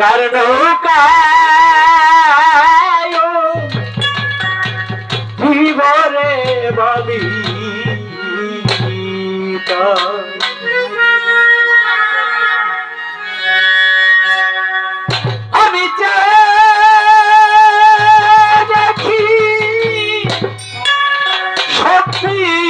কার নৌকায় জীবনে বালি আমি দেখি সত্যি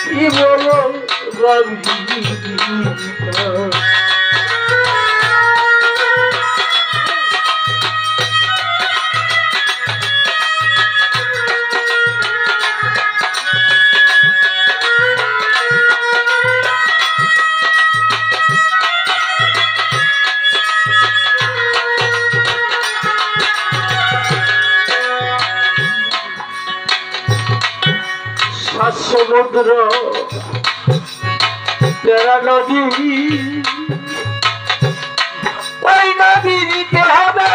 কি বলো রবি সমুদ্র তেরা নদী। ওই নদী দিতে হবে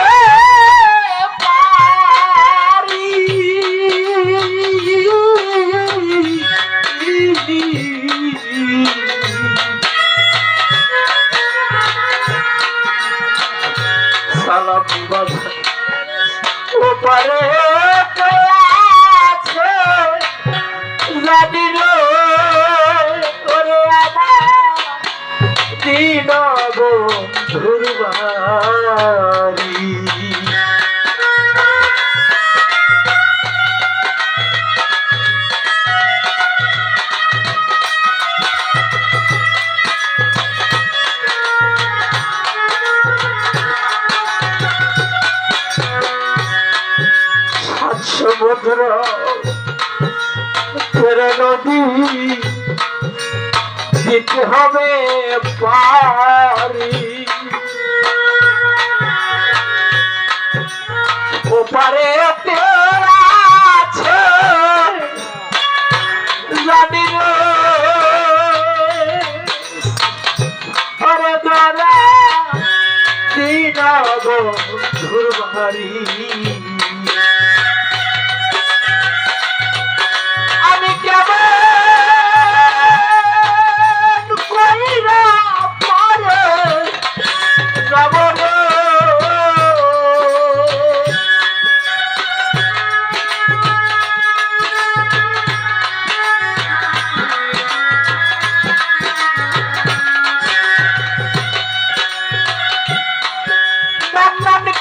সালাম বাধা ওপারে সমুদ্র তেরা নদী দিতে হবে পারি। ওপারে তেরা আছে জানি আরে দাদা বন্ধুর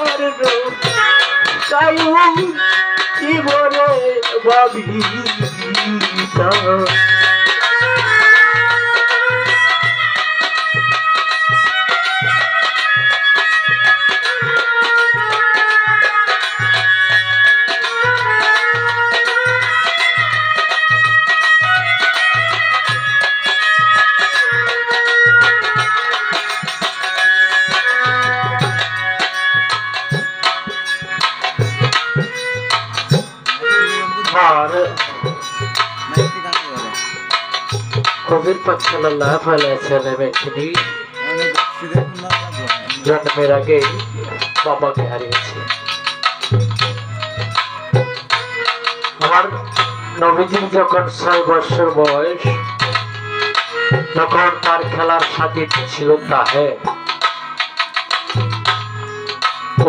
আমি কার তাই কি বলে ভাবি কবির পাক সাল্লাল্লাহু আলাইহি সাল্লামের তিনি জন্মের আগে বাবাকে হারিয়েছে। আমার নবীজির যখন ছয় বছর বয়স, তখন তার খেলার সাথী ছিল তাহের।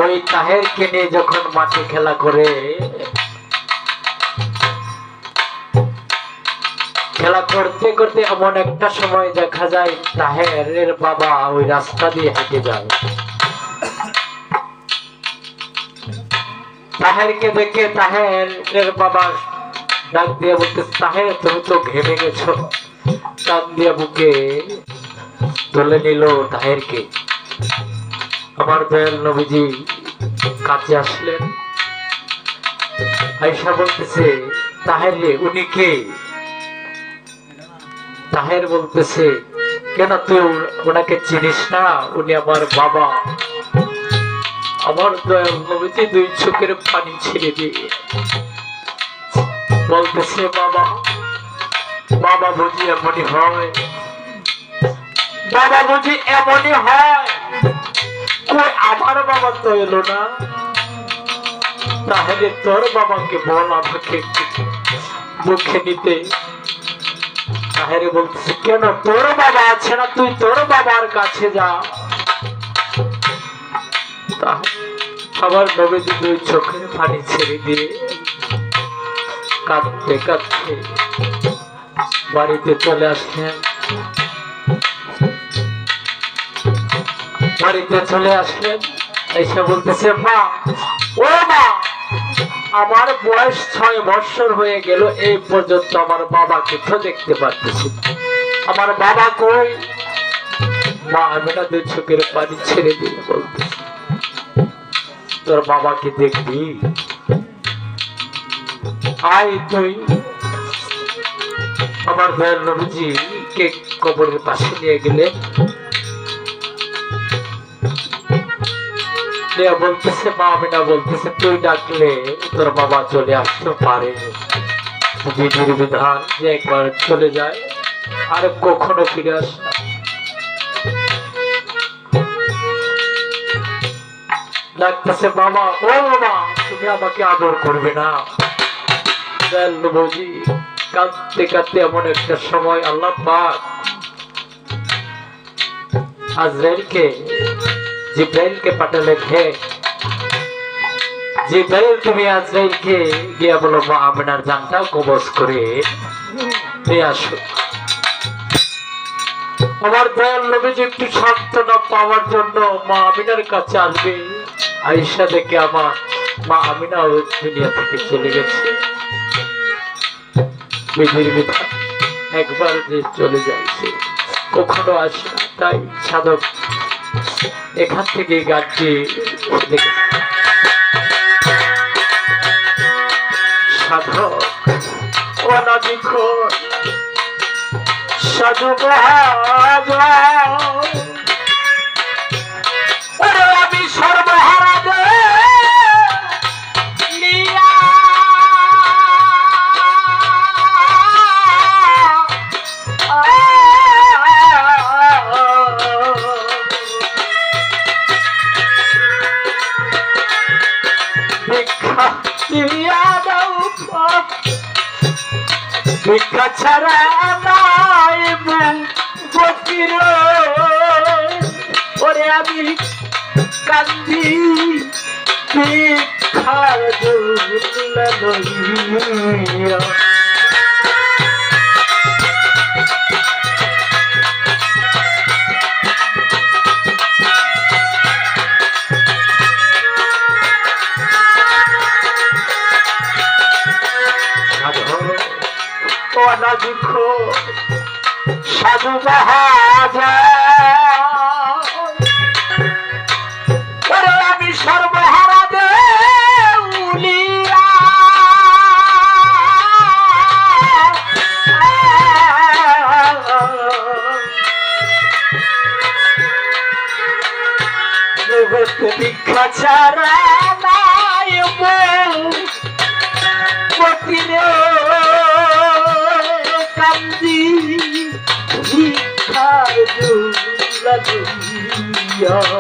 ওই তাহেরকে নিয়ে যখন মাঠে খেলা করে খেলা করতে করতে এমন একটা সময় দেখা যায়, তাহেরের বাবা ওই রাস্তা দিয়ে হেঁটে যায়। তাহেরকে দেখে তাহেরের বাবা ডাক দিয়ে বলতে তাহের, তুমি তো ঘেমে গেছো। কান দিয়ে বুকে তুলে নিল তাহেরকে। আমার দয়াল নবীজি কাছে আসলেন। আইসা বলতেছে, তাহের রে উনি কে? তাহের বলতেছে, কেন তুই ওনাকে চিনিস না? উনি আমার বাবা। আমার দয়াল দুই চোখের পানি ছেড়ে দিয়ে বলতেছে, বাবা বাবা বুঝি এমনই হয়? বাবা বুঝি এমনই হয়? আমার বাবা তো এলো না? তাহলে তোর বাবাকে বল আমাকে মুখে নিতে। তাহেরে বলতেছে, কেন তোর বাবা আছে না? তুই তোর বাবার কাছে যা। আবার নবীজি দুই চোখের পানি ছেড়ে দিয়ে কাঁদতে কাঁদতে বাড়িতে চলে আসলেন। বাড়িতে চলে আসলেন, এসে বলতেছে, মা, ও মা আমার বয়স ছয় বছর হয়ে গেল, এই পর্যন্ত আমার বাবাকে তো দেখতে না। আমার বাবা কই? মা, আমি না দুই চোখের পানি ছেড়ে দিয়ে বলতেছি। তোর বাবাকে দেখবি? আয় তুই। আমার দয়াল নবীজি কে কবরের পাশে নিয়ে গেলে নিয়ে বলতেছে, মা আমিনা বলতেছে, তুই ডাকলে তোর বাবা চলে আসতে পারে বিধির বিধান যে একবার চলে যায়, আর কখনো ফিরে আসে। ডাকতেছে, বাবা, ও বাবা তুমি আমাকে আদর করবে না নবীজি কাঁদতে কাঁদতে এমন একটা সময় আল্লাহ পাক আজরাইলকে জিব্রাইলকে পাঠালে খে জিব্রাইল, তুমি আজরাইলকে গিয়া বলো আমিনার জানটা কবজ করে নিয়ে আসো। আমার দয়াল নবীজি একটু সান্ত্বনা পাওয়ার জন্য মা আমিনার কাছে আসবে। আইসা দেখে আমার মা আমিনা দুনিয়া থেকে চলে গেছে। বিধির বিধান একবার যে চলে যাচ্ছে কখনো আসে না, তাই সাধক এখান থেকে গানটি লিখে সাধক সাধু ভিক্ষা ছাড়া বকির। ওরে আমি কান্দি। অনাদিখ সাধু মহাজা আমি সর্বহারা দেউলিয়া। ভিক্ষা ছাড়া নাই বউ। Hallelujah.